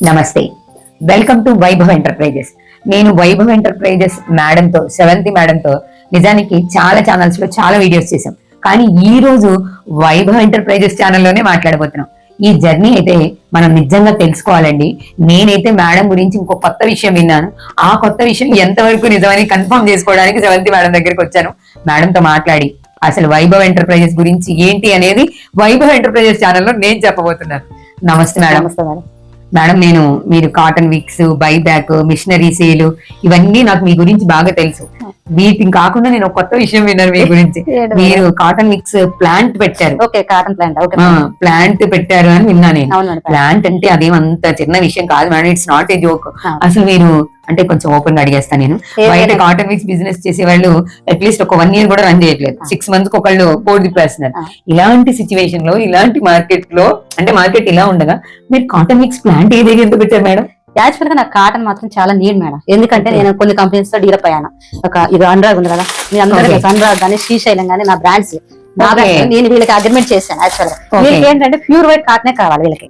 నమస్తే. Welcome to Vaibhav enterprises నేను Vaibhav enterprises madam తో సెవెంత్ మేడంతో నిజానికి చాలా ఛానల్స్లో చాలా వీడియోస్ చేసాం కానీ ఈ రోజు వైభవ్ ఎంటర్ప్రైజెస్ ఛానల్లోనే మాట్లాడబోతున్నాం. ఈ జర్నీ అయితే మనం నిజంగా తెలుసుకోవాలండి. నేనైతే మేడం గురించి ఇంకో కొత్త విషయం విన్నాను. ఆ కొత్త విషయం ఎంతవరకు నిజమని కన్ఫర్మ్ చేసుకోవడానికి సెవెంత్ మేడం దగ్గరికి వచ్చాను. మేడంతో మాట్లాడి అసలు వైభవ్ ఎంటర్ప్రైజెస్ గురించి ఏంటి అనేది వైభవ్ ఎంటర్ప్రైజెస్ ఛానల్లో నేను చెప్పబోతున్నాను. నమస్తే మేడం నమస్తే మేడం మేడం నేను మీరు కాటన్ విక్స్ బైబ్యాక్ మిషనరీ సేలు ఇవన్నీ నాకు మీ గురించి బాగా తెలుసు. వీటిని కాకుండా నేను ఒక కొత్త విషయం విన్నాను మీ గురించి. మీరు కాటన్ మిక్స్ ప్లాంట్ పెట్టారు. Okay cotton plant okay. Plant పెట్టారు అని విన్నా నేను. ప్లాంట్ అంటే అదేం అంత చిన్న విషయం కాదు madam. It's not a joke. అసలు మీరు అంటే కొంచెం ఓపెన్గా అడిగేస్తాను నేను. బయట? కాటన్ మిక్స్ బిజినెస్ చేసే వాళ్ళు అట్లీస్ట్ ఒక వన్ ఇయర్ కూడా రన్ చేయట్లేదు. సిక్స్ మంత్స్కి ఒకళ్ళు బోర్డు తిప్పేస్తున్నారు. ఇలాంటి సిచ్యువేషన్లో ఇలాంటి మార్కెట్లో అంటే మార్కెట్ ఇలా ఉండగా మీరు కాటన్ మిక్స్ ప్లాంట్ ఏ దగ్గర పెట్టారు మేడం? యాక్చువల్గా నాకు కాటన్ మాత్రం చాలా నీడ్ మేడం. ఎందుకంటే. నేను కొన్ని కంపెనీస్తో డీలప్ అయ్యాను. ఒక ఇది అనురాగ్ ఉంది కదా మీ Okay. అనురాగ్ కానీ శ్రీశైలం కానీ నా బ్రాండ్స్ నేను వీళ్ళకి అగ్రిమెంట్ చేశాను యాక్చువల్గా. వీళ్ళకి ఏంటంటే ప్యూర్ వైట్ కాటనే కావాలి వీళ్ళకి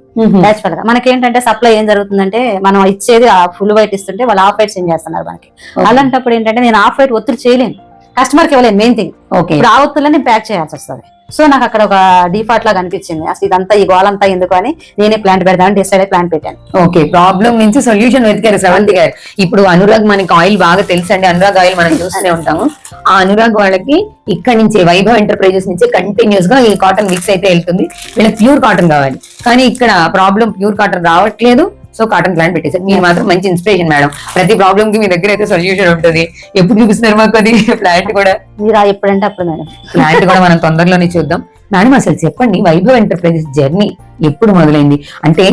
యాక్చువల్గా. మనకి ఏంటంటే సప్లై ఏం జరుగుతుందంటే మనం ఇచ్చేది ఆ ఫుల్ వైట్ ఇస్తుంటే వాళ్ళు ఆఫ్ వైట్ సెండ్ చేస్తున్నారు మనకి. అలాంటప్పుడు ఏంటంటే నేను ఆఫ్ వైట్ ఒత్తిడి చేయలేను. కస్టమర్కి ఇవ్వలేను మెయిన్ థింగ్ ఓకే ఒత్తులని ప్యాక్ చేయాల్సి వస్తుంది. సో నాకు అక్కడ ఒక డిఫాల్ట్ లాగా అనిపించింది. అసలు ఇదంతా ఈ గోలంతా ఎందుకు అని నేనే ప్లాంట్ పెడదామని డిసైడ్ అయ్యి ప్లాంట్ పెట్టాను. ఓకే ప్రాబ్లం నుంచి సొల్యూషన్ వెతికారు శ్రవంతి గారు. ఇప్పుడు అనురాగ్ మనకి ఆయిల్ బాగా తెలుసు అండి అనురాగ్ ఆయిల్ మనం చూస్తూనే ఉంటాము. ఆ అనురాగ్ వాళ్ళకి ఇక్కడ నుంచి వైభవ్ ఎంటర్ప్రైజెస్ నుంచి కంటిన్యూస్గా ఈ కాటన్ మిక్స్ అయితే వెళ్తుంది. వీళ్ళకి ప్యూర్ కాటన్ కావాలి. కానీ ఇక్కడ ప్రాబ్లం ప్యూర్ కాటన్ రావట్లేదు. సో కాటన్ ప్లాంట్ పెట్టేసారు మీరు మాత్రం మంచి ఇన్స్పిరేషన్ మేడం ప్రతి ప్రాబ్లం కి మీ దగ్గర అయితే సొల్యూషన్ ఉంటుంది. ఎప్పుడు చూపిస్తున్నారు మాకు అది? ప్లాంట్ కూడా. మీరు ఎప్పుడంటే అప్పుడు మేడం ప్లాంట్ కూడా మనం తొందరలోనే చూద్దాం. మేడం అసలు చెప్పండి వైభవ్ ఎంటర్ప్రైజెస్ జర్నీ ఎప్పుడు మొదలైంది? అంటే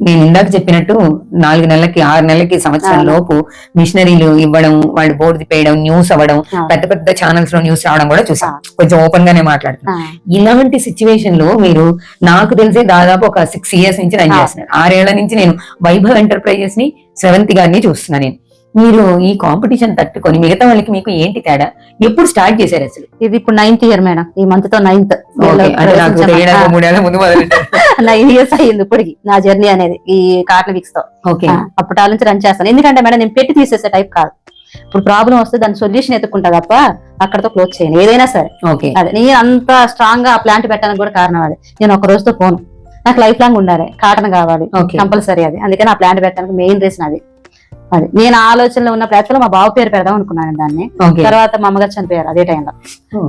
నేను ఇందాక చెప్పినట్టు నాలుగు నెలలకి ఆరు నెలలకి సంవత్సరం. లోపు మిషనరీలు ఇవ్వడం వాళ్ళు బోర్డు తిప్పేయడం న్యూస్ అవ్వడం. పెద్ద పెద్ద ఛానల్స్లో న్యూస్ రావడం కూడా చూసాం కొంచెం ఓపెన్ గానే మాట్లాడుతున్నాం ఇలాంటి సిచ్యువేషన్లో మీరు నాకు తెలిసే దాదాపు ఒక సిక్స్ ఇయర్స్ నుంచి రన్ ఆ. చేస్తున్నారు ఆరేళ్ళ నుంచి నేను వైభవ్ ఎంటర్ప్రైజెస్ని సెవెంత్ గారిని చూస్తున్నా నేను మీరు ఈ కాంపిటీషన్ తట్టుకొని మిగతా వాళ్ళకి మీకు ఏంటి తేడా? ఎప్పుడు స్టార్ట్ చేశారు అసలు? ఇది ఇప్పుడు నైన్త్ ఇయర్ మేడం ఈ మంత్తో నైన్త్ నైన్ ఇయర్స్ అయ్యింది ఇప్పటికి నా జర్నీ అనేది ఈ కాటన్ విక్స్తో. ఓకే అప్పటి నుంచి రన్ చేస్తాను. ఎందుకంటే మేడం నేను పెట్టి తీసేసే టైప్ కాదు. ఇప్పుడు ప్రాబ్లం వస్తే దాని సొల్యూషన్ ఎత్తుకుంటా తప్ప అక్కడతో క్లోజ్ చేయను. ఏదైనా సరే. ఓకే అదే నేను అంత స్ట్రాంగ్గా ఆ ప్లాంట్ పెట్టడానికి కూడా కారణం అది. నేను ఒక రోజుతో పోను. నాకు లైఫ్ లాంగ్ ఉండాలి. కాటన్ కావాలి. కంపల్సరీ అది. అందుకని ఆ ప్లాంట్ పెట్టడానికి మెయిన్ రీజన్ అది. అది. నేను ఆలోచనలో ఉన్న యాక్చువల్ మా బావ పేరు పెడదాం అనుకున్నాను దాన్ని. తర్వాత మా అమ్మగారు చనిపోయారు అదే టైంలో.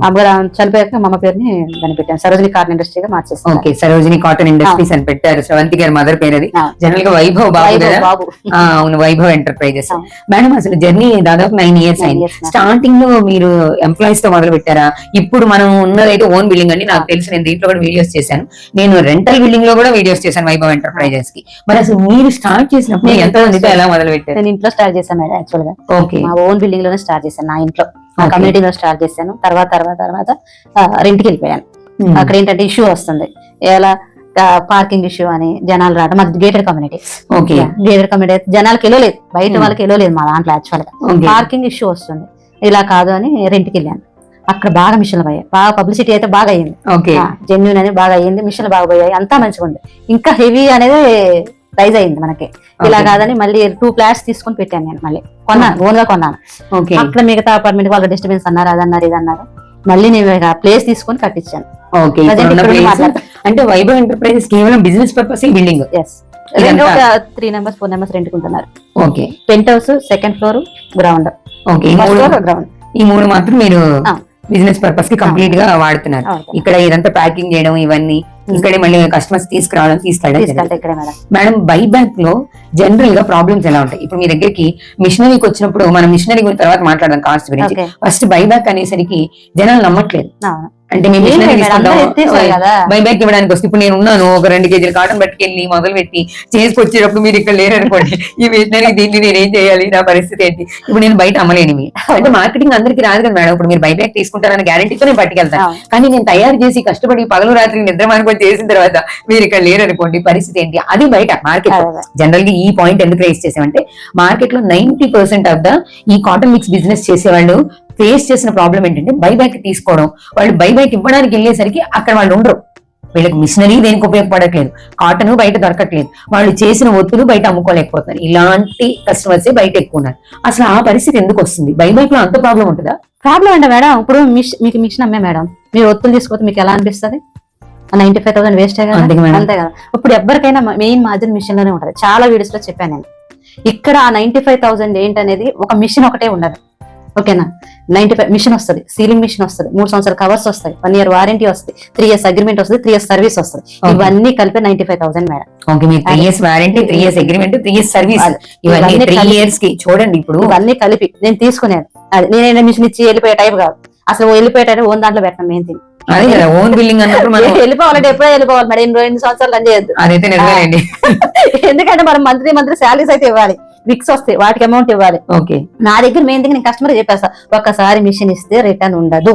అమ్మగారు చనిపోయాక మా అమ్మ పేరుని దాన్ని పెట్టాను. సరోజిని కాటన్ ఇండస్ట్రీగా మార్చేస్తాను ఓకే. సరోజిని కాటన్ ఇండస్ట్రీస్ అని పెట్టారు. శ్రవంతి గారి మదర్ పేరు అది. జనరల్గా వైభవ్ బాబు వైభవ్ అవును ఎంటర్ప్రైజెస్. మేడం అసలు జర్నీ దాదాపు నైన్ ఇయర్స్ అయింది. స్టార్టింగ్లో మీరు ఎంప్లాయీస్తో మొదలు పెట్టారా? ఇప్పుడు మనం ఉన్నదైతే ఓన్ బిల్డింగ్ అండి నాకు తెలుసు. నేను దీంట్లో కూడా వీడియోస్ చేశాను. నేను రెంటల్ బిల్డింగ్లో కూడా వీడియోస్ చేశాను వైభవ్ ఎంటర్ప్రైజెస్కి. మరి అసలు మీరు స్టార్ట్ చేసినప్పుడు ఎంత ఎలా మొదలు పెట్టారు? ఇంట్లో స్టార్ట్ చేశాను మేడం యాక్చువల్గా. మా ఓన్ బిల్డింగ్లోనే స్టార్ట్ చేశాను నా ఇంట్లో. నా. కమ్యూనిటీలో స్టార్ట్ చేశాను. తర్వాత తర్వాత తర్వాత రెంట్కి వెళ్ళిపోయాను. Hmm. అక్కడ ఏంటంటే ఇష్యూ వస్తుంది. ఎలా పార్కింగ్ ఇష్యూ అని జనాలు రావడం మాది gated community okay gated community జనాలకి వెళ్ళలేదు బయట Hmm. వాళ్ళకి వెళ్ళలేదు మా దాంట్లో యాక్చువల్గా. పార్కింగ్ ఇష్యూ వస్తుంది. ఇలా కాదు అని రెంట్కి వెళ్ళాను. అక్కడ బాగా మిషన్లు పోయాయి. బాగా పబ్లిసిటీ అయితే బాగా అయ్యింది ఓకే జెన్యున్ అనేది బాగా అయ్యింది మిషన్లు బాగా పోయాయి అంతా మంచిగా ఉంది ఇంకా హెవీ అనేది ప్రైజ్ అయింది మనకి. ఇలా. కాదని మళ్ళీ టూ ఫ్లాట్స్ తీసుకొని పెట్టాను నేను మళ్ళీ. కొన్నాను ఓన్గా కొన్నాను. ఓకే. అక్కడ మిగతా అపార్ట్మెంట్ వాళ్ళు డిస్టర్బెన్స్ అన్నారు అదన్నారు ఇది అన్నారు మళ్ళీ నేను ప్లేస్ తీసుకొని కట్టించాను. అంటే వైభవ్ ఎంటర్ప్రైజెస్ కేవలం business purpose building three numbers four numbers రెంట్కుంటున్నారు. Okay. Penthouse second floor ground okay ground ఈ మూడు మాత్రం మీరు. బిజినెస్ పర్పస్కి కంప్లీట్గా వాడుతున్నారు. ఇక్కడ ఇదంతా ప్యాకింగ్ చేయడం ఇవన్నీ ఇక్కడే మళ్ళీ కస్టమర్స్ తీసుకురావడం తీసుకెళ్ళడం మేడం. మేడం బై బ్యాక్లో జనరల్గా ప్రాబ్లమ్స్ ఎలా ఉంటాయి? ఇప్పుడు మీ దగ్గరికి మిషనరీకి వచ్చినప్పుడు మనం మిషనరీ గురించి తర్వాత మాట్లాడదాం కాస్ట్ గురించి. ఫస్ట్ బై బ్యాక్ అనేసరికి జనాలు నమ్మట్లేదు. అంటే మేము ఏం మిషనరీ లేదు మేడం, అందరూ ఎత్తేసారు కదా. బై బ్యాక్ ఇవ్వడానికి వస్తే ఇప్పుడు నేను ఉన్నాను ఒక రెండు కేజీలు కాటన్ పట్టుకెళ్ళి మొదలు పెట్టి చేసుకొచ్చేటప్పుడు మీరు ఇక్కడ లేరనుకోండి. ఈ మిషనరీ దీన్ని నేను ఏం చేయాలి? నా పరిస్థితి ఏంటి? ఇప్పుడు నేను బయట అమ్మలేనివి అంటే మార్కెటింగ్ అందరికి రాదు కదా మేడం. ఇప్పుడు మీరు బై బ్యాక్ తీసుకుంటారని గ్యారంటీతో నేను పట్టుకెళ్తాను. కానీ నేను తయారు చేసి కష్టపడి పగలు రాత్రి నిద్ర మానుకొని చేసిన తర్వాత మీరు ఇక్కడ లేరనుకోండి పరిస్థితి ఏంటి? అది బయట మార్కెట్. జనరల్గా ఈ పాయింట్ ఎందుకు రైస్ చేసామంటే మార్కెట్లో నైన్టీ పర్సెంట్ ఆఫ్ ద ఈ కాటన్ మిక్స్ బిజినెస్ చేసేవాళ్ళు ఫేస్ చేసిన ప్రాబ్లం ఏంటంటే బై బ్యాక్ తీసుకోవడం. వాళ్ళు బై బ్యాక్ ఇవ్వడానికి వెళ్ళేసరికి అక్కడ వాళ్ళు ఉండరు. వీళ్ళకి మిషనరీ దేనికి ఉపయోగపడట్లేదు. కాటన్ బయట దొరకట్లేదు. వాళ్ళు చేసిన ఒత్తులు బయట అమ్ముకోలేకపోతున్నారు. ఇలాంటి కస్టమర్స్ బయట ఎక్కువ ఉన్నారు. అసలు ఆ పరిస్థితి ఎందుకు వస్తుంది? బై బైక్లో అంత ప్రాబ్లం ఉంటుందా? ప్రాబ్లం అంటే మేడం. ఇప్పుడు మిష్ మీకు మిషన్ అమ్మే మేడం. మీరు ఒత్తులు తీసుకోతే మీకు ఎలా అనిపిస్తుంది? నైన్టీ ఫైవ్ థౌసండ్ వేస్ట్ కదా. అంతే కదా. ఇప్పుడు ఎవరికైనా మెయిన్ మార్జిన్ మిషన్లోనే ఉంటది. చాలా వీడియోస్లో చెప్పాను నేను. ఇక్కడ ఆ నైన్టీ ఫైవ్ థౌసండ్ ఏంటనేది ఒక మిషన్ ఒకటే ఉండదు. ఓకేనా? నైన్టీ ఫైవ్ మిషన్ వస్తుంది. సీలింగ్ మిషన్ వస్తుంది. మూడు సంవత్సరాల కవర్స్ వస్తాయి. వన్ ఇయర్ వారంటీ వస్తుంది. త్రీ ఇయర్స్ అగ్రిమెంట్ వస్తుంది. త్రీ ఇయర్స్ సర్వీస్ వస్తుంది. ఇవన్నీ కలిపి ninety five thousand madam okay మీకు three years warranty three years agreement three years service. ఇవన్నీ త్రీ ఇయర్స్కి చూడండి ఇప్పుడు. ఇవన్నీ కలిపి నేను తీసుకునేది అది నేనైనా మిషన్ ఇచ్చి వెళ్ళిపోయే టైప్ కాదు. అసలు వెళ్ళిపోయే టైప్ ఓన్ దాంట్లో పెట్టాను మెయిన్ థింగ్ అదే కదా ఓన్ బిల్డింగ్ అన్నప్పుడు మనం వెళ్ళిపోవాలంటే ఎప్పుడో వెళ్ళిపోవాలి మేడం రెండు సంవత్సరాలు రన్ చేయొద్దు. అదైతే నిజమేనండి ఎందుకంటే మనం మంత్లీ మంత్లీ శాలరీస్ అయితే ఇవ్వాలి. విక్స్ వస్తాయి వాటికి అమౌంట్ ఇవ్వాలి. ఓకే నా దగ్గర మెయిన్ థింగ్ నేను కస్టమర్ చెప్పేస్తా ఒక్కసారి మిషన్ ఇస్తే రిటర్న్ ఉండదు.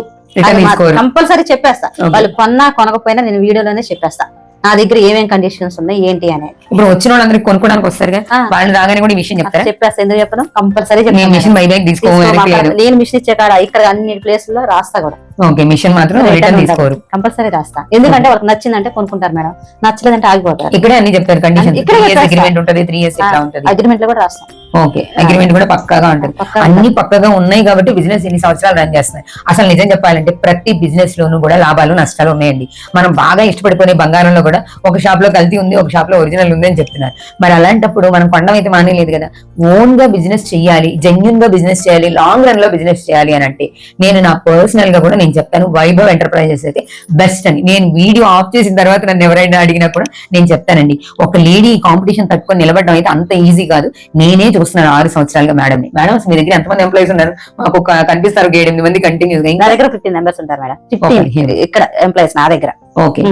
కంపల్సరీ చెప్పేస్తా. వాళ్ళు కొన్నా కొనకపోయినా నేను వీడియోలోనే చెప్పేస్తా. నా దగ్గర ఏమేం కండిషన్స్ ఉన్నాయి ఏంటి అనేది. ఇప్పుడు వచ్చిన వాళ్ళందరికి కొనుక్కోడానికి వస్తారు కదా ఆ. వాళ్ళు రాగానే కూడా విషయం చెప్తారా? చెప్పేస్తా. ఎందుకు చెప్పను? కంపల్సరీ నేను మిషన్ తీసుకోవాలి నేను మిషన్ ఇచ్చే కాడ ఇక్కడ అన్ని ప్లేస్లో రాస్తా కూడా. ఓకే మిషన్ మాత్రం రిటర్న్ తీసుకోరు. కంపల్సరీ రాస్తా. ఎందుకంటే వాళ్ళకి నచ్చిందంటే కొనుక్కుంటారు మేడం. నచ్చలేదంటే ఆగిపోతారు. ఇక్కడే అన్ని చెప్తారు కండిషన్ ఇక్కడే. అగ్రిమెంట్ ఉంటది త్రీ ఇయర్స్ ఇట్లా ఉంటది? అగ్రిమెంట్లో కూడా రాస్తాం. ఓకే అగ్రిమెంట్ కూడా పక్కాగా ఉంటది. అన్ని పక్కగా ఉన్నాయి కాబట్టి బిజినెస్ ఎన్ని సంవత్సరాలు రన్ చేస్తున్నాయి. అసలు నిజం చెప్పాలంటే ప్రతి బిజినెస్ లోనూ కూడా లాభాలు నష్టాలు ఉన్నాయండి. మనం బాగా ఇష్టపడిపోయే బంగారంలో కూడా ఒక షాప్లో కల్తీ ఉంది ఒక షాప్లో ఒరిజినల్ ఉంది అని చెప్తున్నారు. మరి అలాంటప్పుడు మనం కొండం అయితే మానేలేదు కదా? ఓన్గా బిజినెస్ చేయాలి జెన్యున్గా బిజినెస్ చేయాలి లాంగ్ రన్లో బిజినెస్ చేయాలి అని అంటే నేను నా పర్సనల్గా కూడా నేను చెప్తాను వైభవ్ ఎంటర్ప్రైజెస్ అయితే బెస్ట్ అని. నేను వీడియో ఆఫ్ చేసిన తర్వాత నన్ను ఎవరైనా అడిగినా కూడా నేను చెప్తానండి. ఒక లేడీ కాంపిటీషన్ తట్టుకొని నిలబడడం అయితే అంత ఈజీ కాదు. నేనే చూస్తున్నాను ఆరు సంవత్సరాలుగా మేడం మేడం మీ దగ్గర ఎంతమంది ఎంప్లాయీస్ ఉన్నారు? మాకు ఒక కనిపిస్తారు ఏడెనిమిది మంది కంటిన్యూస్గా. నా ఇంకా దగ్గర ఫిఫ్టీన్ మెంబర్స్ ఉంటారు మేడం ఇక్కడ ఎంప్లాయీస్ నా దగ్గర. ఓకే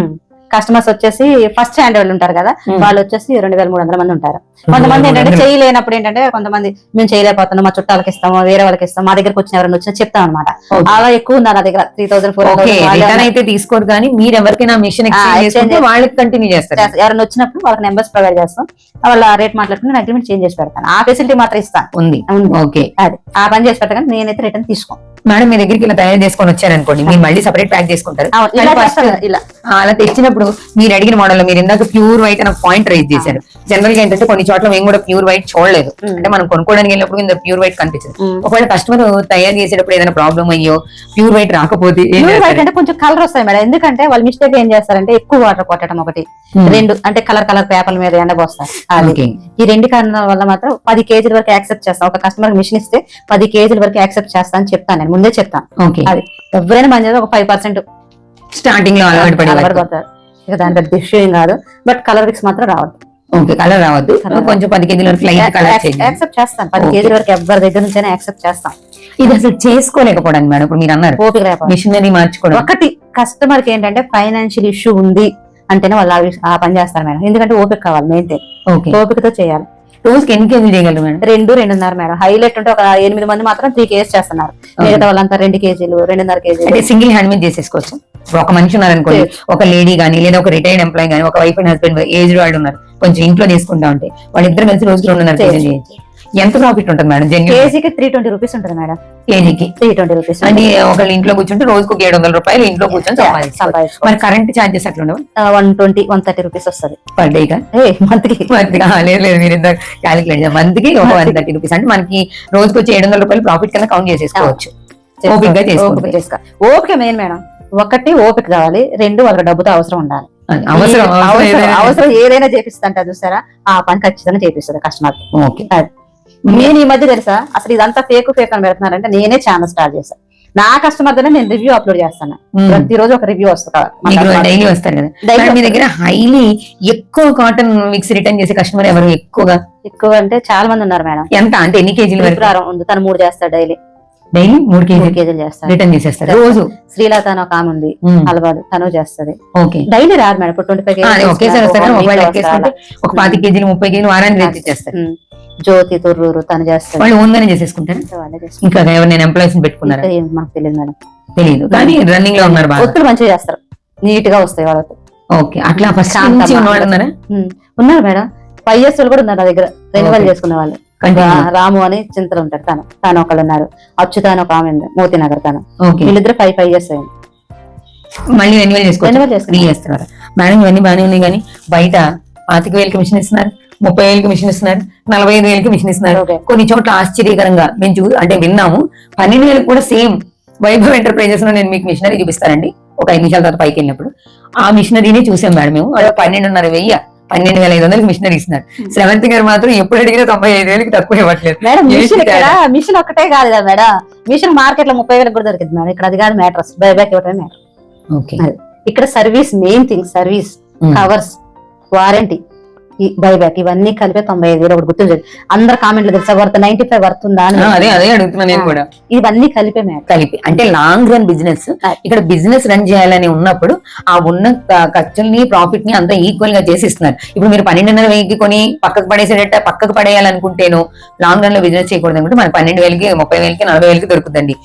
కస్టమర్స్ వచ్చేసి ఫస్ట్ హ్యాండ్ వాళ్ళు ఉంటారు కదా. వాళ్ళు వచ్చేసి రెండు వేల మూడు వందల మంది ఉంటారు. కొంతమంది ఏంటంటే చేయలేనప్పుడు ఏంటంటే కొంతమంది మేము చేయలేకపోతున్నాం మా చుట్టాలకి ఇస్తాము వేరే వాళ్ళకి ఇస్తాం మా దగ్గరకు వచ్చిన ఎవరైనా వచ్చినా చెప్తాం అనమాట. అలా ఎక్కువ ఉన్నారు నా దగ్గర? త్రీ థౌసండ్ ఫోర్ అయితే తీసుకోరు కానీ మీరు ఎవరికైనా మిషన్ వాళ్ళకి కంటిన్యూ చేస్తారు. ఎవరైనా వచ్చినప్పుడు వాళ్ళకి నెంబర్స్ ప్రొవైడ్ చేస్తాం. వాళ్ళ రేట్ మాట్లాడుకుని అగ్రిమెంట్ చేంజ్ చేసి పెడతాను. ఆ ఫెసిలిటీ మాత్రం ఇస్తాను. ఉంది. ఓకే. అది. ఆ పని చేసి పెట్టగానే నేనైతే రిటర్న్ తీసుకోను. మేడం మీ దగ్గరికి ఇలా తయారు చేసుకొని వచ్చారనుకోండి మీరు మళ్ళీ సపరేట్ ప్యాక్ చేసుకుంటారు. అలా తెచ్చినప్పుడు మీరు అడిగిన మోడల్లో మీరు ఇందాక ప్యూర్ వైట్ అని పాయింట్ రైజ్ చేశారు. జనరల్గా ఏంటంటే కొన్ని చోట్ల మేము కూడా ప్యూర్ వైట్ చూడలేదు. అంటే మనం కొనుక్కోవడానికి వెళ్ళినప్పుడు ఇంత ప్యూర్ వైట్ కనిపించదు. ఒకవేళ కస్టమర్ తయారు చేసేటప్పుడు ఏదైనా ప్రాబ్లం అయ్యో ప్యూర్ వైట్ రాకపోతే వైట్? అంటే కొంచెం కలర్ వస్తాయి మేడం. ఎందుకంటే వాళ్ళు మిస్టేక్ ఏం చేస్తారంటే ఎక్కువ వాటర్ కొట్టడం ఒకటి. రెండు అంటే కలర్ కలర్ పేపర్ల మీద ఎండబోస్తారు. ఈ రెండు కారణాల వల్ల మాత్రం పది కేజీల వరకు యాక్సెప్ట్ చేస్తాం. ఒక కస్టమర్ మిషన్ ఇస్తే పది కేజీల వరకు యాక్సెప్ట్ చేస్తా అని చెప్తాను ముందే చెప్తాను ఓకే. అది ఎవరైనా మన చేత ఒక ఫైవ్ పర్సెంట్ స్టార్టింగ్లో అలవాటు పడే. పడతారు. ఇక దాని పెద్ద ఇష్యూ ఏం కాదు. బట్ కలర్ విక్స్ మాత్రం రావద్దు. ఓకే కలర్ రావద్దు. కొంచెం పది కేజీల వరకు లైట్ కలర్ చేయండి. యాక్సెప్ట్ చేస్తాను. పది. కేజీల వరకు ఎవరి దగ్గర నుంచైనా యాక్సెప్ట్ చేస్తాం. ఇది అసలు చేసుకోలేకపోవడానికి మేడం. ఇప్పుడు మీరు అన్నారు. ఓపిక మిషనరీ మార్చుకోవడం. ఒకటి కస్టమర్కి ఏంటంటే ఫైనాన్షియల్ ఇష్యూ ఉంది అంటేనే వాళ్ళు ఆ పని చేస్తారు మేడం. ఎందుకంటే ఓపిక కావాలి మెయిన్ థింగ్ ఓపికతో చేయాలి. రోజుకి ఎన్ని కేజీలు చేయగలరు మేడం? రెండు రెండున్నర మేడం. హైలైట్ ఉంటే ఒక ఎనిమిది మంది మాత్రం త్రీ కేజీస్ చేస్తున్నారు. మిగతా వాళ్ళంతా రెండు కేజీలు రెండున్నర కేజీలు. అంటే సింగిల్ హ్యాండ్ మీద చేసేసుకోవచ్చు. ఇప్పుడు ఒక మనిషి ఉన్నారు అనుకోండి ఒక లేడీ గానీ లేదా ఒక రిటైర్డ్ ఎంప్లాయీ గానీ ఒక వైఫ్ అండ్ హస్బెండ్ ఏజ్ వాళ్ళు ఉన్నారు. కొంచెం ఇంట్లో తీసుకుంటా ఉంటే వాళ్ళిద్దరు కలిసి రోజుకి రెండున్నర కేజీలు చేయొచ్చు. ఎంత ప్రాఫిట్ ఉంటుంది మేడం కేజీకి త్రీ ట్వంటీ రూపీస్ ఉంటుంది మేడం. కేజీకి? త్రీ ట్వంటీ రూపీస్ అంటే ఒకళ్ళు ఇంట్లో కూర్చుంటే రోజుకు ఏడు వందల రూపాయలు ఇంట్లో కూర్చొని సంపాదించుకోవచ్చు. మరి కరెంట్ ఛార్జెస్ అట్లా ఉండవు? One twenty one thirty rupees వస్తుంది. పర్ డే మంత్కి మంత్ లేదు లేదు మీరు ఇంత క్యాలిక్యులేట్ మంత్కి ఒక వన్ థర్టీ రూపీస్ అంటే మనకి రోజుకి వచ్చి ఏడు వందల రూపాయలు ప్రాఫిట్ కింద కౌంట్ చేసేసుకోవచ్చు. ఓపిక చేసుకో. ఓపిక మెయిన్ మేడం. ఒకటి ఓపిక కావాలి రెండు వాళ్ళకి డబ్బుతో అవసరం ఉండాలి. అవసరం అవసరం ఏదైనా- చేపిస్తుంట చూసారా? ఆ పని ఖచ్చితంగా చేపిస్తుంది కస్టమర్ ఓకే. నేను ఈ మధ్య తెలుసా? అసలు ఇదంతా ఫేక్ ఫేక్ అని పెడుతున్నారంటే నేనే ఛానల్ స్టార్ట్ చేశాను నా కస్టమర్ దగ్గర నేను రివ్యూ అప్లోడ్ చేస్తాను. మ్మ్. ప్రతిరోజు ఒక రివ్యూ వస్తుంది డైలీ వస్తారు కదా. మీ. దగ్గర హైలీ ఎక్కువ కాటన్ మిక్స్ రిటర్న్ చేసే కస్టమర్ ఎవరు? ఎక్కువగా? ఎక్కువ అంటే చాలా మంది ఉన్నారు మేడం. ఎంత? అంటే ఎన్ని కేజీల ఉంది. తను మూడు చేస్తాడు డైలీ డైలీ మూడు మూడు కేజీలు కేజీలు చేస్తాడు రిటర్న్ చేసేస్తారు. రోజు? శ్రీలత అని ఒక ఆమె ఉంది. అలవాడు తను చేస్తది. ఓకే. డైలీ రాదు మేడం. ఇప్పుడు ట్వంటీ ఫైవ్ అది ఒకేసారి ఒక పాతి కేజీలు ముప్పై కేజీలు వారానికి చేస్తారు. జ్యోతి తుర్రూరు తను చేస్తాడు వాళ్ళు ఓన్ గానే చేసేసుకుంటారు? చేస్తారు. ఇంకా ఎవరినైనా ఎంప్లాయీస్ పెట్టుకున్నారా? మాకు తెలియదు మేడం. తెలియదు కానీ రన్నింగ్లో ఉన్నారు ఒత్తులు మంచిగా చేస్తారు. నీట్గా వస్తాయి వాళ్ళకి. ఓకే. అట్లా ఫస్ట్ ఉన్నారా? మేడం. ఫైవ్ ఇయర్స్ వాళ్ళు కూడా ఉన్నారు నా దగ్గర. రెన్యువల్. చేసుకునే వాళ్ళు. రాము అని చింతలు ఉంటాడు తను తను ఒకళ్ళు ఉన్నారు అచ్యుత అని ఒక ఆమె ఉంది మోతీ నగర్ తను. ఓకే. వీళ్ళిద్దరు ఫైవ్ ఫైవ్ ఇయర్స్ అయింది. మళ్ళీ రెన్యువల్ తర్వాత. మేడం ఇవన్నీ బాగానే ఉన్నాయి కానీ బయట పాతిక వేలకి మిషన్ ఇస్తున్నారు ముప్పై వేలకి మిషన్ ఇస్తున్నారు నలభై ఐదు వేలకి మిషన్ ఇస్తున్నారు. కొన్ని చోట్ల ఆశ్చర్యకరంగా మేము చూ అంటే విన్నాము. పన్నెండు వేలకు కూడా సేమ్ వైభవ్ ఎంటర్ప్రైజెస్లో నేను మీకు మిషనరీ చూపిస్తానండి. ఒక ఐదు నిమిషాల తర్వాత పైకి వెళ్ళినప్పుడు. ఆ మిషనరీని చూసాం మేడం మేము. పన్నెండున్నర వెయ్యి పన్నెండు వేల ఐదు వందలకి మిషనరీ ఇస్తున్నారు. శ్రవంతి గారు మాత్రం ఎప్పుడు అడిగినా తొంభై ఐదు వేలకి తక్కువ ఇవ్వట్లేదు. మేడం మిషన్ ఇక్కడ? మిషన్ ఒకటే కాదు కదా మేడం. మిషన్ మార్కెట్లో ముప్పై వేలకు కూడా దొరికింది మేడం. ఇక్కడ అది కాదు మ్యాటర్ బైబ్యాక్ ఇవ్వటమే మ్యాటర్ ఓకే. ఇక్కడ service main thing service Hmm. Covers warranty. ఈ బైబ్యాక్ ఇవన్నీ కలిపి తొంభై ఐదు వేలు ఒకటి గుర్తు అందరు కామెంట్లు తెలుసా వర్త్ నైన్టీ ఫైవ్ వర్త్ ఉందా అదే అదే అడుగుతున్నా నేను ఆ. కూడా. ఇవన్నీ కలిపే మ్యాటర్ కలిపి అంటే లాంగ్ రన్ బిజినెస్ ఇక్కడ బిజినెస్ రన్ చేయాలని ఉన్నప్పుడు ఆ ఉన్న ఖర్చుల్ని ప్రాఫిట్ని అంతా ఈక్వల్గా చేసి ఇస్తున్నారు ఇప్పుడు మీరు పన్నెండున్నర వెయ్యికి కొని పక్కకు పడేసేటట్ట పక్కకు పడేయాలనుకుంటేను లాంగ్ రన్లో బిజినెస్ చేయకూడదు అనుకుంటే మనకి పన్నెండు వేలకి ముప్పై వేలకి నలభై వేలకి దొరుకుతుందండి.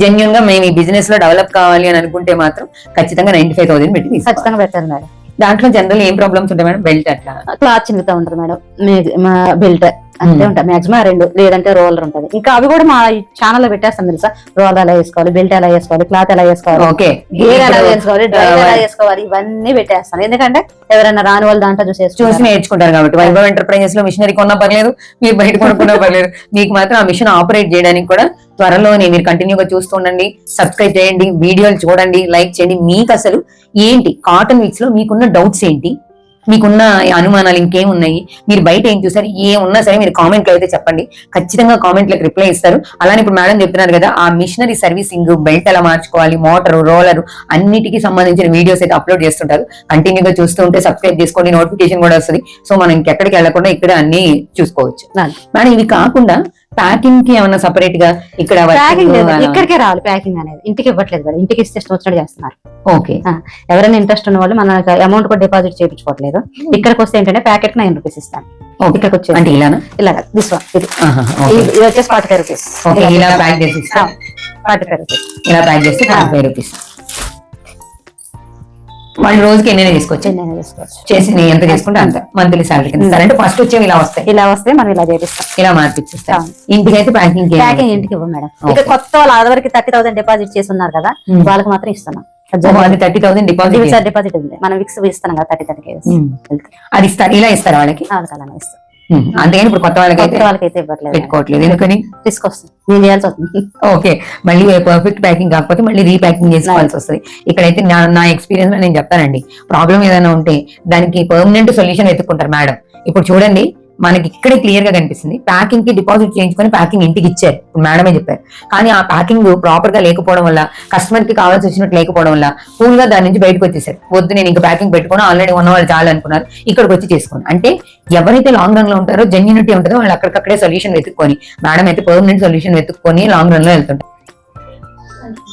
జెన్యున్గా మేము ఈ బిజినెస్లో డెవలప్ కావాలి అని అనుకుంటే మాత్రం ఖచ్చితంగా నైన్టీ ఫైవ్ థౌసండ్ పెట్టి ఖచ్చితంగా పెట్టారు మేడం. దాంట్లో జనరల్ ఏం ప్రాబ్లమ్స్ ఉంటాయి మేడం? బెల్ట్ అట్లా? క్లాత్ చినుగుతా ఉంటుంది మేడం. బెల్ట్ అంతే. ఉంటాయి. మాక్సిమం రెండు లేదంటే రోలర్ ఉంటుంది. ఇంకా అవి కూడా మా ఛానల్లో పెట్టేస్తాం తెలుసా? రోలర్ ఎలా వేసుకోవాలి బెల్ట్ ఎలా వేసుకోవాలి క్లాత్ ఎలా వేసుకోవాలి ఓకే. గేర్ ఎలా వేసుకోవాలి డ్రైవ్ ఎలా వేసుకోవాలి ఇవన్నీ పెట్టేస్తాను ఎందుకంటే ఎవరైనా రాని వాళ్ళు దాంట్లో చూసి చూసేసి నేర్చుకుంటారు కాబట్టి. వైభవ్ ఎంటర్ప్రైజెస్లో మిషనరీ కొన్నా పర్లేదు మీరు బయట కొనుక్కున్నా పర్లేదు. మీకు మాత్రం ఆ మిషన్ ఆపరేట్ చేయడానికి కూడా త్వరలోనే మీరు కంటిన్యూగా చూస్తూ ఉండండి సబ్స్క్రైబ్ చేయండి వీడియోలు చూడండి లైక్ చేయండి. మీకు అసలు ఏంటి కాటన్ వీక్స్లో మీకున్న డౌట్స్ ఏంటి? మీకున్న అనుమానాలు ఇంకేమున్నాయి మీరు బయట ఏం చూసారు? ఏమున్నా సరే మీరు కామెంట్లో అయితే చెప్పండి. ఖచ్చితంగా కామెంట్లకు రిప్లై ఇస్తారు. అలానే ఇప్పుడు మేడం చెప్తున్నారు కదా ఆ మిషనరీ సర్వీసింగ్ బెల్ట్ ఎలా మార్చుకోవాలి? మోటార్ రోలర్ అన్నిటికీ సంబంధించిన వీడియోస్ అయితే అప్లోడ్ చేస్తుంటారు. కంటిన్యూగా చూస్తూ ఉంటే సబ్స్క్రైబ్ చేసుకోండి. నోటిఫికేషన్ కూడా వస్తుంది. సో మనం ఇంకెక్కడికి వెళ్ళకుండా ఇక్కడ అన్ని చూసుకోవచ్చు. మేడం ఇవి కాకుండా ప్యాకింగ్కి ఏమన్నా సపరేట్గా ఇక్కడ ప్యాకింగ్ ఇక్కడికే రావాలి ప్యాకింగ్ అనేది. ఇంటికి ఇవ్వట్లేదు కదా. ఇంటికి ఇస్తే వచ్చినట్టు చేస్తున్నారు. ఓకే ఎవరైనా ఇంట్రెస్ట్ ఉన్న వాళ్ళు మన అమౌంట్ కూడా డిపాజిట్ చేయించుకోవట్లేదు. ఇక్కడికి వస్తే ఏంటంటే ప్యాకెట్ నైన్ రూపీస్ ఇస్తాను. ఇక్కడికి వచ్చేసి. అంటే ఇలానా? ఇలాగా. దిస్ వన్ ఇది. ఇది వచ్చేసి ఫార్టీ ఫైవ్ రూపీస్ ఓకే ఇలా ప్యాక్ చేసి. ఫార్టీ ఫైవ్ రూపీస్ ఇలా ప్యాక్ చేస్తే ఫార్టీ ఫైవ్ రూపీస్ వాళ్ళు రోజుకి ఎన్ని తీసుకోవచ్చు నేను తీసుకోవచ్చు చేసి నేను ఎంత తీసుకుంటే అంత మంత్లీ సాలరీ కింద. అంటే ఫస్ట్ వచ్చేవి ఇలా వస్తాయి. ఇలా వస్తే మనం ఇలా చేపిస్తాం. ఇలా మార్పిచ్చేస్తారు. అవును. ఇంటికి అయితే ప్యాకింగ్ ప్యాకింగ్ ఇంటికి ఇవ్వం మేడం. ఇక కొత్త వాళ్ళు ఆదవరికి థర్టీ థౌసండ్ డిపాజిట్ చేసి ఉన్నారు కదా. వాళ్ళకి మాత్రం ఇస్తున్నాం. థర్టీ థౌసండ్ డిపాజిట్ డిపాజిట్ ఉంది. మనం విక్స్ ఇస్తున్నాం కదా థర్టీ థర్టీ అది ఇస్తారు. ఇలా ఇస్తారు వాళ్ళకి? అలానే ఇస్తాం అంతేగాని ఇప్పుడు కొత్త వాళ్ళకి అయితే కొత్త వాళ్ళకైతే ఇవ్వట్లేదు. పెట్టుకోవట్లేదు. ఎందుకని? రిస్క్ వస్తుంది నేను చేయాల్సి వస్తుంది. ఓకే. మళ్ళీ పర్ఫెక్ట్ ప్యాకింగ్ కాకపోతే మళ్ళీ రీప్యాకింగ్ చేసుకోవాల్సి వస్తుంది. ఇక్కడైతే నా నా ఎక్స్పీరియన్స్లో నేను చెప్తానండి. ప్రాబ్లం ఏదైనా ఉంటే దానికి పర్మనెంట్ సొల్యూషన్ వెతుక్కుంటారు మేడం. ఇప్పుడు చూడండి మనకి ఇక్కడే క్లియర్గా కనిపిస్తుంది. ప్యాకింగ్కి డిపాజిట్ చేయించుకొని ప్యాకింగ్ ఇంటికి ఇచ్చారు. మేడమే చెప్పారు. కానీ ఆ ప్యాకింగ్ ప్రాపర్గా లేకపోవడం వల్ల కస్టమర్కి కావాల్సి వచ్చినట్టు లేకపోవడం వల్ల కూల్గా దాని నుంచి బయటకు వచ్చేసారు. వద్దు నేను ఇంకా ప్యాకింగ్ పెట్టుకుని. ఆల్రెడీ ఉన్న వాళ్ళు చాలా అనుకున్నారు. ఇక్కడికి వచ్చి చేసుకోండి. అంటే ఎవరైతే లాంగ్ రన్లో ఉంటారో జెన్యునిటీ ఉంటుందో వాళ్ళు అక్కడికక్కడే సొల్యూషన్ వెతుక్కొని మేడం అయితే పర్మనెంట్ సొల్యూషన్ వెతుక్కొని లాంగ్ రన్లో వెళ్తుంటారు.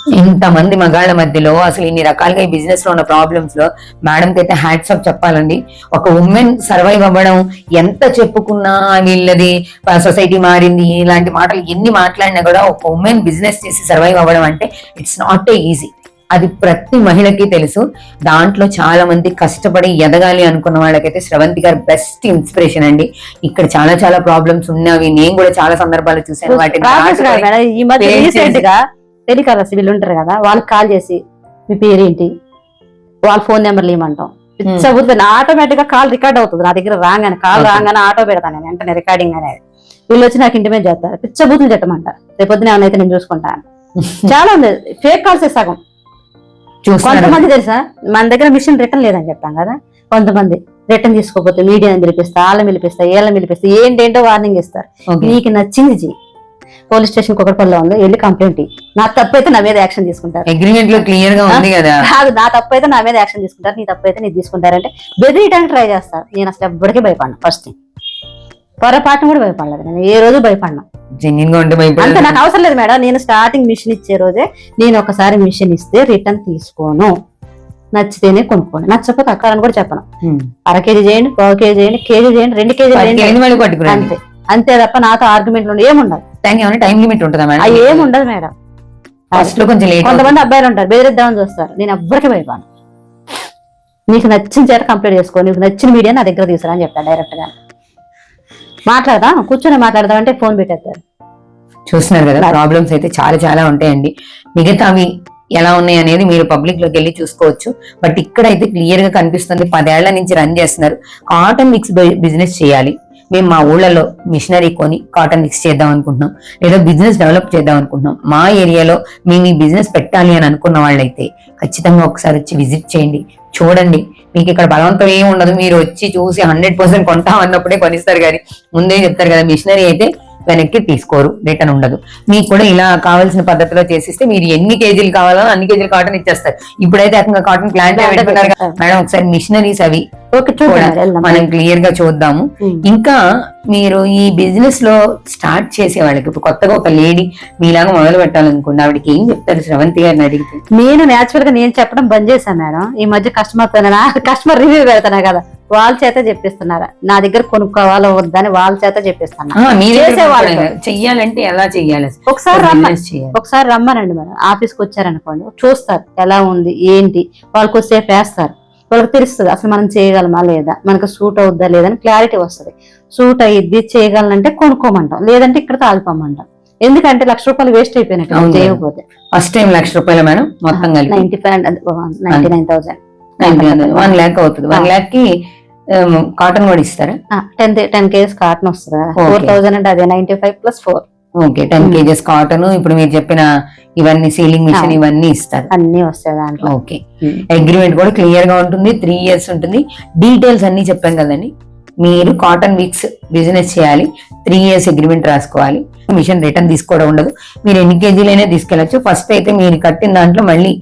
ఇంతమంది మగాళ్ళ మధ్యలో అసలు ఇన్ని రకాలుగా ఈ బిజినెస్లో ఉన్న ప్రాబ్లమ్స్లో మేడం కి అయితే హ్యాట్స్ ఆఫ్ చెప్పాలండి. ఒక ఉమెన్ సర్వైవ్ అవ్వడం ఎంత చెప్పుకున్నా వీళ్ళది సొసైటీ మారింది ఇలాంటి మాటలు ఎన్ని మాట్లాడినా కూడా ఒక ఉమెన్ బిజినెస్ చేసి సర్వైవ్ అవ్వడం అంటే ఇట్స్ నాట్ ఏ ఈజీ అది ప్రతి మహిళకి తెలుసు. దాంట్లో చాలా మంది కష్టపడి ఎదగాలి అనుకున్న వాళ్ళకైతే శ్రవంతి గారు బెస్ట్ ఇన్స్పిరేషన్ అండి. ఇక్కడ చాలా చాలా ప్రాబ్లమ్స్ ఉన్నవి నేను కూడా చాలా సందర్భాలు చూసాను వాటిని టెలికాలర్స్ వీళ్ళు ఉంటారు కదా వాళ్ళకి కాల్ చేసి మీ పేరేంటి? వాళ్ళ ఫోన్ నెంబర్లు ఇవ్వమంటాం. పిచ్చబుద్ధి ఆటోమేటిక్గా కాల్ రికార్డ్ అవుతుంది నా దగ్గర రాగానే కాల్. రాగానే ఆటో పెడతాను నేను వెంటనే రికార్డింగ్ అనేది. వీళ్ళు వచ్చి నాకు ఇంటిమేట్ చేస్తారు పిచ్చబుద్ధులు చెప్పమంట రేపొద్దున ఏమైనా అయితే నేను చూసుకుంటాను చాలా ఉంది ఫేక్ కాల్స్ సగం. కొంతమంది తెలుసా మన దగ్గర మిషన్ రిటర్న్ లేదని చెప్పాం కదా కొంతమంది రిటర్న్ తీసుకోకపోతే మీడియాని పిలిపిస్తా వాళ్ళని పిలిపిస్తా వీళ్ళని పిలిపిస్తా ఏంటేంటో వార్నింగ్ ఇస్తారు. నీకు నచ్చింది పోలీస్ స్టేషన్ కుక్కడపల్లిలో ఉంది. వెళ్ళి కంప్లైంట్. నా తప్పు అయితే నా మీద యాక్షన్ తీసుకుంటారు. అగ్రిమెంట్లో క్లియర్గా ఉంది కదా? కాదు నా తప్పు అయితే నా మీద యాక్షన్ తీసుకుంటారు. నీ తప్పు అయితే నీకు తీసుకుంటారంటే బెదిరియడానికి ట్రై చేస్తారు నేను అసలు ఎప్పటికీ భయపడను ఫస్ట్ థింగ్ పొరపాటును కూడా భయపడలేదు. నేను ఏ రోజు భయపడినా. జెన్యున్గా ఉంటే అంత నాకు అవసరం లేదు మేడం. నేను స్టార్టింగ్ మిషన్ ఇచ్చే రోజే నేను ఒకసారి మిషన్ ఇస్తే రిటర్న్ తీసుకోను. నచ్చితేనే కొనుక్కోండి నచ్చకపోతే అక్కడని కూడా చెప్పను. అర కేజీ చేయండి పావు కేజీ చేయండి కేజీ చేయండి రెండు పట్టుకురండి. అంతే. అంతే తప్ప నాతో ఆర్గ్యుమెంట్లు ఏముండదు. దానికి ఏమైనా టైం లిమిట్ ఉంటుందా మేడం ఏముండదు మేడం ఫస్ట్లో కొంచెం లేట్ కొంతమంది అబ్బాయిలు ఉంటారు బెదిరిద్దామని చూస్తారు. నేను ఎవ్వరికి భయపడను. నీకు నచ్చిన చేత కంప్లీట్ చేసుకో నీకు నచ్చిన మీడియా నా దగ్గర తీసుకురా అని చెప్తాను డైరెక్ట్గా. మాట్లాడదాం కూర్చొని మాట్లాడదాం అంటే ఫోన్ పెట్టేస్తారు. చూస్తున్నారు కదా ప్రాబ్లమ్స్ అయితే చాలా చాలా ఉంటాయండి. మిగతావి ఎలా ఉన్నాయి అనేది మీరు పబ్లిక్లోకి వెళ్ళి చూసుకోవచ్చు. బట్ ఇక్కడైతే క్లియర్గా కనిపిస్తుంది పదేళ్ళ నుంచి రన్ చేస్తున్నారు. కాటన్ మిక్స్ బిజినెస్ చేయాలి. మేము మా ఊళ్ళలో మిషనరీ కొని కాటన్ మిక్స్ చేద్దాం అనుకుంటున్నాం. లేదా బిజినెస్ డెవలప్ చేద్దాం అనుకుంటున్నాం. మా ఏరియాలో మేము ఈ బిజినెస్ పెట్టాలి అని అనుకున్న వాళ్ళైతే ఖచ్చితంగా ఒకసారి వచ్చి విజిట్ చేయండి. చూడండి. మీకు ఇక్కడ బలవంతం ఏమి ఉండదు. మీరు వచ్చి చూసి హండ్రెడ్ పర్సెంట్ కొంటాం అన్నప్పుడే కొనిస్తారు. కానీ ముందే చెప్తారు కదా మిషనరీ అయితే వెనక్కి తీసుకోరు రిటర్న్ ఉండదు. మీకు కూడా ఇలా కావాల్సిన పద్ధతిలో చేసిస్తే మీరు ఎన్ని కేజీలు కావాలో అన్ని కేజీలు కాటన్ ఇచ్చేస్తారు. ఇప్పుడైతే ఏకంగా కాటన్ ప్లాంట్ పెట్టుకున్నారు. మేడం ఒకసారి మిషనరీస్ అవి మనం క్లియర్గా చూద్దాము. ఇంకా మీరు ఈ బిజినెస్లో స్టార్ట్ చేసే వాళ్ళకి ఇప్పుడు కొత్తగా ఒక లేడీ మీలాగా మొదలు పెట్టాలనుకోండి ఆవిడకి ఏం చెప్తారు? శ్రవంతి గారిని అడిగితే. నేను నేచురల్గా నేను చెప్పడం బంద్ చేశాను మేడం. ఈ మధ్య కస్టమర్ కస్టమర్ రివ్యూ పెడతాను కదా. వాళ్ళ చేత చెప్పిస్తున్నారు? నా దగ్గర కొనుక్కోవాలో వద్దని వాళ్ళ చేత చెప్పిస్తున్నా. ఆ, మీరే చేసే వాళ్ళకి. కూడా చెయ్యాలంటే ఎలా చెయ్యాలి? ఒకసారి రమ్మ. Business చేయాలి. ఒకసారి రమ్మనండి మేడం. ఆఫీస్కి వచ్చారనుకోండి చూస్తారు ఎలా ఉంది ఏంటి వాళ్ళకి వచ్చేపు వేస్తారు. వాళ్ళకి తెలుస్తుంది అసలు మనం చేయగలమా లేదా మనకు సూట్ అవుద్దా లేదని క్లారిటీ వస్తుంది. సూట్ అయ్యిద్ది చేయగలనంటే కొనుక్కోమంటాం. లేదంటే ఇక్కడ తాగిపోమంటాం ఎందుకంటే లక్ష రూపాయలు వేస్ట్ అయిపోయినట్టు. చేయకపోతే. ఫస్ట్ టైం లక్ష రూపాయలు మేడం మొత్తం కలిపి. Ninety five ninety nine thousand. One lakh అవుతుంది. వన్ ల్యాక్కి కాటన్ కూడా ఇస్తారా? టెన్ టెన్ కేజీస్ కాటన్ వస్తుంది. ఫోర్ థౌసండ్ అంటే అదే ninety five plus four okay ten Hmm. Kgs cotton ఇప్పుడు మీరు చెప్పిన ఇవన్నీ సీలింగ్ మిషన్. ఇవన్నీ ఇస్తారు. అన్ని వస్తాయి దాంట్లో. ఓకే అగ్రిమెంట్ కూడా క్లియర్గా ఉంటుంది త్రీ ఇయర్స్ ఉంటుంది. డీటెయిల్స్ అన్ని చెప్పాం కదండి. మీరు కాటన్ మిక్స్ బిజినెస్ చేయాలి త్రీ ఇయర్స్ అగ్రిమెంట్ రాసుకోవాలి. మిషన్ రిటర్న్ తీసుకోవడం ఉండదు. మీరు ఎన్ని కేజీలైనా తీసుకెళ్ళచ్చు. ఫస్ట్ అయితే మీరు కట్టిన దాంట్లో మళ్ళీ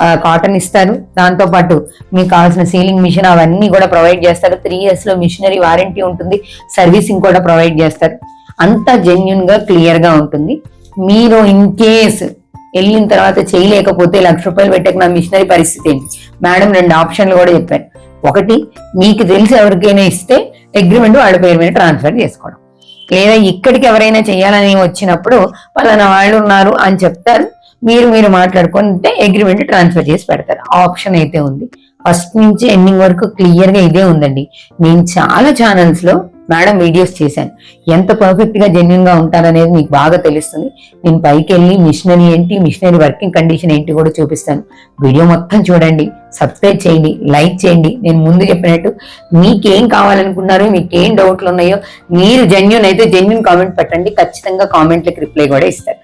కాటన్ ఇస్తారు. దాంతో పాటు మీకు కావాల్సిన సీలింగ్ మిషన్ అవన్నీ కూడా ప్రొవైడ్ చేస్తారు. త్రీ ఇయర్స్లో మిషనరీ వారంటీ ఉంటుంది. సర్వీసింగ్ కూడా ప్రొవైడ్ చేస్తారు. అంతా జెన్యున్గా క్లియర్గా క్లియర్గా ఉంటుంది. మీరు ఇన్ కేస్ వెళ్ళిన తర్వాత చేయలేకపోతే లక్ష రూపాయలు పెట్టక నా మిషనరీ పరిస్థితి ఏంటి? మేడం రెండు ఆప్షన్లు కూడా చెప్పారు. ఒకటి మీకు తెలిసి ఎవరికైనా ఇస్తే అగ్రిమెంట్ వాళ్ళ పేరు మీద ట్రాన్స్ఫర్ చేసుకోవడం. లేదా ఇక్కడికి ఎవరైనా చేయాలని వచ్చినప్పుడు పలానా వాళ్ళు ఉన్నారు అని చెప్తారు. మీరు మీరు మాట్లాడుకుంటే అగ్రిమెంట్ ట్రాన్స్ఫర్ చేసి పెడతారు. ఆ ఆప్షన్ అయితే ఉంది. ఫస్ట్ నుంచి ఎండింగ్ వరకు క్లియర్గా ఇదే ఉందండి. నేను చాలా ఛానల్స్లో మేడం వీడియోస్ చేశాను. ఎంత పర్ఫెక్ట్గా జెన్యున్గా ఉంటారనేది మీకు బాగా తెలుస్తుంది. నేను పైకి వెళ్ళి మిషనరీ ఏంటి మిషనరీ వర్కింగ్ కండిషన్ ఏంటి కూడా చూపిస్తాను. వీడియో మొత్తం చూడండి. సబ్స్క్రైబ్ చేయండి. లైక్ చేయండి. నేను ముందు చెప్పినట్టు మీకేం కావాలనుకున్నారో మీకేం డౌట్లు ఉన్నాయో మీరు జెన్యున్ అయితే జెన్యున్ కామెంట్ పెట్టండి. ఖచ్చితంగా కామెంట్లకు రిప్లై కూడా ఇస్తారు.